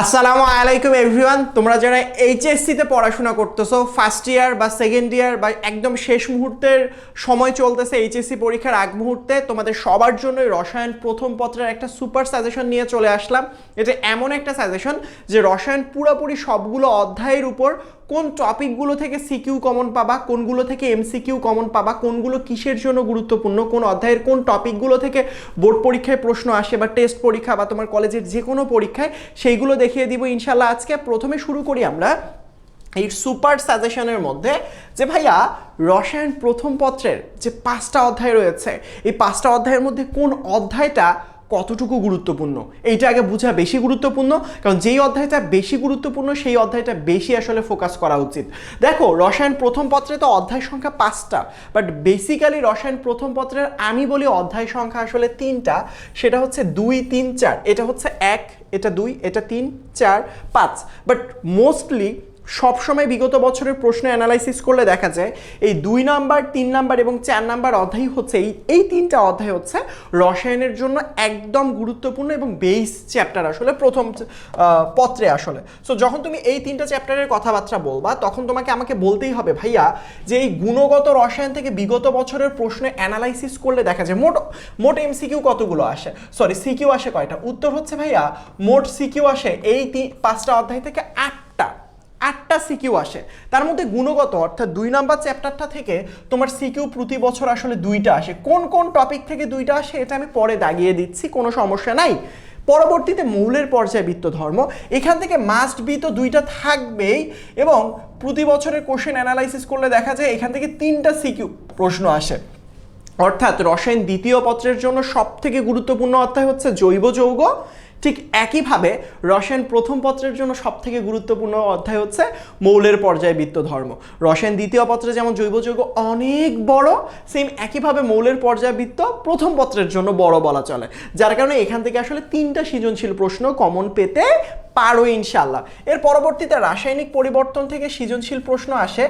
আসসালামু আলাইকুম এভরিওয়ান। তোমরা যারা এইচএসসিতে পড়াশোনা করতেছো ফার্স্ট ইয়ার বা সেকেন্ড ইয়ার বা একদম শেষ মুহূর্তের সময় চলতেছে এইচএসসি পরীক্ষার আগ মুহূর্তে, তোমাদের সবার জন্যই রসায়ন প্রথম পত্রের একটা সুপার সাজেশন নিয়ে চলে আসলাম। এটা এমন একটা সাজেশন যে রসায়ন পুরোপুরি সবগুলো অধ্যায়ের উপর কোন টপিকগুলো থেকে সিকিউ কমন পাবা, কোনগুলো থেকে এমসিকিউ কমন পাবা, কোনগুলো কিসের জন্য গুরুত্বপূর্ণ, কোন অধ্যায়ের কোন টপিকগুলো থেকে বোর্ড পরীক্ষায় প্রশ্ন আসে বা টেস্ট পরীক্ষা বা তোমার কলেজের যে কোনো পরীক্ষায়, সেইগুলো দেখিয়ে দিব ইনশাল্লাহ আজকে প্রথমে শুরু করি আমরা এই সুপার সাজেশনের মধ্যে যে ভাইয়া, রসায়ন প্রথম পত্রের যে পাঁচটা অধ্যায় রয়েছে, এই পাঁচটা অধ্যায়ের মধ্যে কোন অধ্যায়টা কতটুকু গুরুত্বপূর্ণ? এইটা আগে বোঝা বেশি গুরুত্বপূর্ণ, কারণ যেই অধ্যায়টা বেশি গুরুত্বপূর্ণ, সেই অধ্যায়টা বেশি আসলে ফোকাস করা উচিত। দেখো, রসায়ন প্রথম পত্রে তো অধ্যায় সংখ্যা পাঁচটা বাট বেসিক্যালি রসায়ন প্রথম পত্রের আমি বলি অধ্যায় সংখ্যা আসলে তিনটা, সেটা হচ্ছে দুই, তিন, চার। এটা হচ্ছে এক, এটা দুই, এটা তিন, চার, পাঁচ। বাট মোস্টলি সবসময় বিগত বছরের প্রশ্ন অ্যানালাইসিস করলে দেখা যায় এই দুই নাম্বার, তিন নাম্বার এবং চার নাম্বার অধ্যায় হচ্ছে, এই এই তিনটা অধ্যায় হচ্ছে রসায়নের জন্য একদম গুরুত্বপূর্ণ এবং বেস চ্যাপ্টার আসলে, প্রথম পত্রে আসলে। সো যখন তুমি এই তিনটা চ্যাপ্টারের কথাবার্তা বলবা, তখন তোমাকে আমাকে বলতেই হবে, ভাইয়া, যে এই গুণগত রসায়ন থেকে বিগত বছরের প্রশ্নে অ্যানালাইসিস করলে দেখা যায় মোট মোট এমসিকিউ কতগুলো আসে? সরি সিকিউ আসে কয়টা? উত্তর হচ্ছে, ভাইয়া, মোট সিকিউ আসে এই পাঁচটা অধ্যায় থেকে আটটা আটটা সিকিউ আসে। তার মধ্যে গুণগত, অর্থাৎ দুই নাম্বার চ্যাপ্টারটা থেকে তোমার সিকিউ প্রতি বছর আসলে দুইটা আসে। কোন কোন টপিক থেকে দুইটা আসে এটা আমি পরে দাগিয়ে দিচ্ছি, কোনো সমস্যা নাই। পরবর্তীতে মৌলের পর্যায়বৃত্ত ধর্ম, এখান থেকে মাস্ট বি তো দুইটা থাকবেই, এবং প্রতি বছরের কোশ্চেন অ্যানালাইসিস করলে দেখা যায় এখান থেকে তিনটা সিকিউ প্রশ্ন আসে। অর্থাৎ রসায়ন দ্বিতীয় পত্রের জন্য সব থেকে গুরুত্বপূর্ণ অধ্যায় হচ্ছে জৈব যৌগ ঠিক একইভাবে রসায়ন প্রথম পত্রের জন্য সব থেকে গুরুত্বপূর্ণ অধ্যায় হচ্ছে মৌলের পর্যায়বৃত্ত ধর্ম। রসায়ন দ্বিতীয় পত্রে যেমন জৈব যৌগ অনেক বড় সেম একইভাবে মৌলের পর্যায়বৃত্ত প্রথম পত্রের জন্য বড় বলা চলে। যার কারণে এখান থেকে আসলে তিনটা সৃজনশীল প্রশ্ন কমন পেতে পারো ইনশাল্লাহ এর পরবর্তীতে রাসায়নিক পরিবর্তন থেকে সৃজনশীল প্রশ্ন আসে,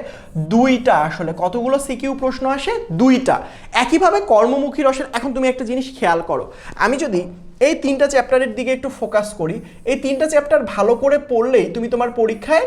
দুইটা আসলে কতগুলো সিকিউ প্রশ্ন আসে? দুইটা। একইভাবে কর্মমুখী রসের এখন তুমি একটা জিনিস খেয়াল করো। আমি যদি এই তিনটা চ্যাপ্টারের দিকে একটু ফোকাস করি। এই তিনটা চ্যাপ্টার ভালো করে পড়লেই তুমি তোমার পরীক্ষায়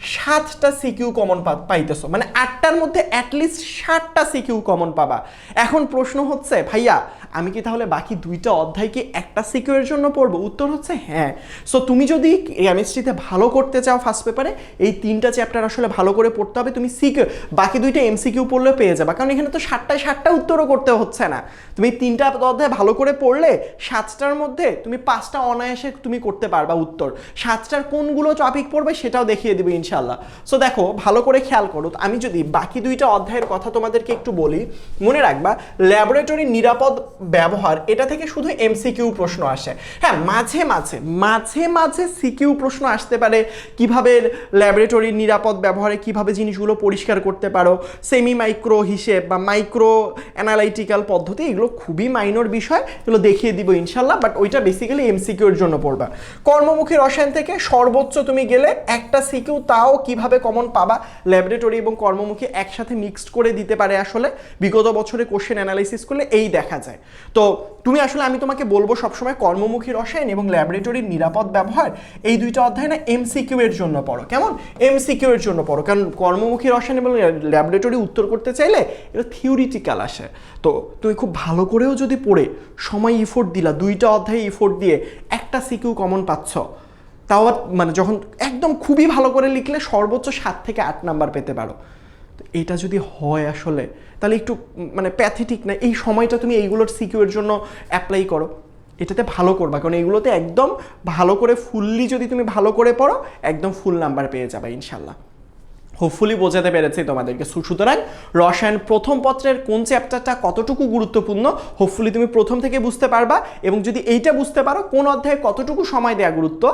সাতটা সিকিউ কমন পাইতেছো। মানে আটটার মধ্যে অ্যাটলিস্ট ষাটটা সিকিউ কমন পাবা। এখন প্রশ্ন হচ্ছে, ভাইয়া, আমি কি তাহলে বাকি দুইটা অধ্যায় কি একটা সিকিউর জন্য পড়ব? উত্তর হচ্ছে হ্যাঁ। সো তুমি যদি কেমিস্ট্রিতে ভালো করতে চাও ফার্স্ট পেপারে এই তিনটা চ্যাপ্টার আসলে ভালো করে পড়তে হবে। তুমি সিকিউ বাকি দুইটা এমসিকিউ পড়লে পেয়ে যাবা। কারণ এখানে তো সাতটায় সাতটা উত্তরও করতে হচ্ছে না। তুমি তিনটা অধ্যায় ভালো করে পড়লে, সাতটার মধ্যে তুমি পাঁচটা অনায়াসে তুমি করতে পারবা উত্তর। সাতটার কোনগুলো টপিক পড়বে সেটাও দেখিয়ে দেবে ইনশাল্লাহ সো দেখো, ভালো করে খেয়াল করো আমি যদি বাকি দুইটা অধ্যায়ের কথা তোমাদেরকে একটু বলি, মনে রাখবা ল্যাবরেটরি নিরাপদ ব্যবহার, এটা থেকে শুধু এমসিকিউ প্রশ্ন আসে। হ্যাঁ মাঝে মাঝে মাঝে মাঝে সিকিউ প্রশ্ন আসতে পারে, কীভাবে ল্যাবরেটরির নিরাপদ ব্যবহারে কীভাবে জিনিসগুলো পরিষ্কার করতে পারো সেমি মাইক্রো হিসেব বা মাইক্রো অ্যানালাইটিক্যাল পদ্ধতি, এগুলো খুবই মাইনর বিষয়, এগুলো দেখিয়ে দিব ইনশাল্লাহ বাট ওইটা বেসিক্যালি এমসিকিউর জন্য পড়বা। কর্মমুখী রসায়ন থেকে সর্বোচ্চ তুমি গেলে একটা সিকিউ তাও কীভাবে কমন পাবা? ল্যাবরেটরি এবং কর্মমুখী একসাথে মিক্সড করে দিতে পারে আসলে। বিগত বছরে কোশ্চেন অ্যানালাইসিস করলে এই দেখা যায়। তো তুমি আসলে, আমি তোমাকে বলব সবসময় কর্মমুখী রসায়ন এবং ল্যাবরেটরির নিরাপদ ব্যবহার, এই দুইটা অধ্যায় না এমসিকিউ এর জন্য পড়ো। কেমন? এমসিকিউ এর জন্য পড়ো। কারণ কর্মমুখী রসায়ন এবং ল্যাবরেটরি উত্তর করতে চাইলে এটা থিওরিটিক্যাল আসে। তো তুমি খুব ভালো করেও যদি পড়ে, সময় ইফোর্ট দিলা, দুইটা অধ্যায়ে ইফোর্ট দিয়ে একটা সিকিউ কমন পাচ্ছ তাও মানে যখন একদম খুবই ভালো করে লিখলে সর্বোচ্চ সাত থেকে আট নাম্বার পেতে পারো। তো এটা যদি হয় আসলে, তাহলে একটু মানে প্যাথেটিক না, এই সময়টা তুমি এইগুলোর সিকিউর জন্য অ্যাপ্লাই করো। এটাতে ভালো করবা, কারণ এইগুলোতে একদম ভালো করে ফুললি যদি তুমি ভালো করে পড়ো, একদম ফুল নাম্বার পেয়ে যাবে ইনশাল্লাহ। হোপফুলি বোঝাতে পেরেছি তোমাদেরকে। সুতরাং রসায়ন প্রথম পত্রের কোন চ্যাপ্টারটা কতটুকু গুরুত্বপূর্ণ হোপফুলি তুমি প্রথম থেকে বুঝতে পারবা এবং যদি এইটা বুঝতে পারো, কোন অধ্যায়ে কতটুকু সময় দেওয়া গুরুত্ব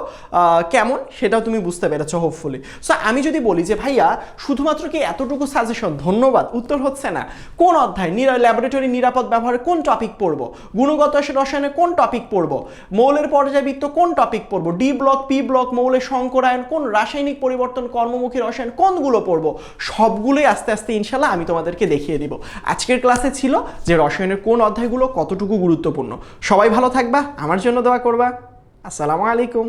কেমন, সেটাও তুমি বুঝতে পেরেছ হোপফুলি সো আমি যদি বলি যে, ভাইয়া, শুধুমাত্র কি এতটুকু সাজেশন ধন্যবাদ, উত্তর হচ্ছে না। কোন অধ্যায়? নিরা ল্যাবরেটরি নিরাপদ ব্যবহারে কোন টপিক পড়ব? গুণগত রসায়নে কোন টপিক পড়ব? মৌলের পর্যায়বৃত্ত কোন টপিক পড়ব? ডি ব্লক পি ব্লক মৌলের সংকরায়ন, কোন রাসায়নিক পরিবর্তন, কর্মমুখী রসায়ন কোনগুলো পড়ব। সবগুলোই আস্তে আস্তে ইনশাল্লাহ আমি তোমাদেরকে দেখিয়ে দিব। আজকের ক্লাসে ছিল যে রসায়নের কোন অধ্যায়গুলো কতটুকু গুরুত্বপূর্ণ। সবাই ভালো থাকবা, আমার জন্য দোয়া করবা। আসসালামু আলাইকুম।